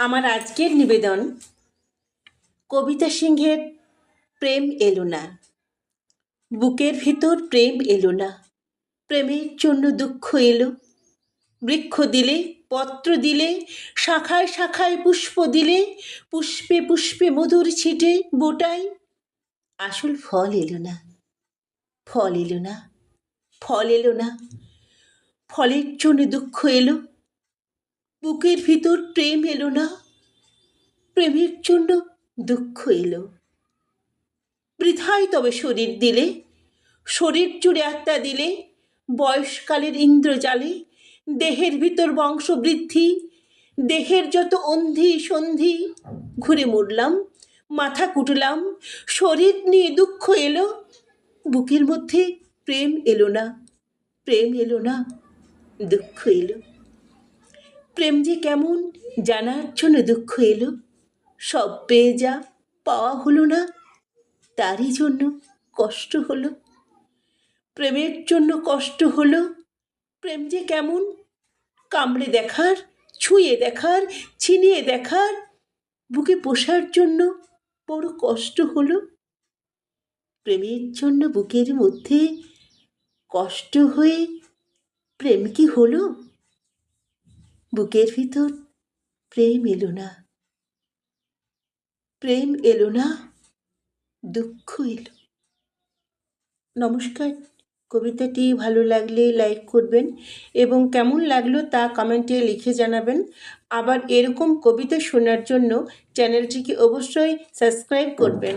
আমার আজকের নিবেদন কবিতা সিংহের প্রেম এলো না। বুকের ভিতর প্রেম এলো না। প্রেমের জন্য দুঃখ এলো। বৃক্ষ দিলে, পত্র দিলে, শাখায় শাখায় পুষ্প দিলে, পুষ্পে পুষ্পে মধুর ছিটে বোটাই। আসল ফল এলো না। ফল এলো না। ফল এলো না। ফলের জন্য দুঃখ এলো। বুকের ভিতর প্রেম এলো না? প্রেমের জন্য দুঃখ এলো। বৃথাই তবে শরীর দিলে, শরীর জুড়ে আত্মা দিলে, বয়সকালের ইন্দ্রজালে, দেহের ভিতর বংশবৃদ্ধি, দেহের যত অন্ধি সন্ধি, ঘুরে মরলাম, মাথা কুটলাম, শরীর নিয়ে দুঃখ এলো, বুকের মধ্যে প্রেম এলো না, প্রেম এলো না, দুঃখ এলো। প্রেম যে কেমন জানার জন্য দুঃখ এলো। সব পেয়ে যা পাওয়া হলো না, তারই জন্য কষ্ট হলো। প্রেমের জন্য কষ্ট হলো, প্রেম যে কেমন কামড়ে দেখার, ছুঁয়ে দেখার, ছিনিয়ে দেখার, বুকে পোষার জন্য বড় কষ্ট হলো। প্রেমের জন্য বুকের মধ্যে কষ্ট হয়ে প্রেম কি হলো? বুকের ভিতর প্রেম এলো না। প্রেম এলো না, দুঃখ এলো। নমস্কার, কবিতাটি ভালো লাগলে লাইক করবেন এবং কেমন লাগল তা কমেন্টে লিখে জানাবেন। আবার এরকম কবিতা শোনার জন্য চ্যানেলটিকে অবশ্যই সাবস্ক্রাইব করবেন।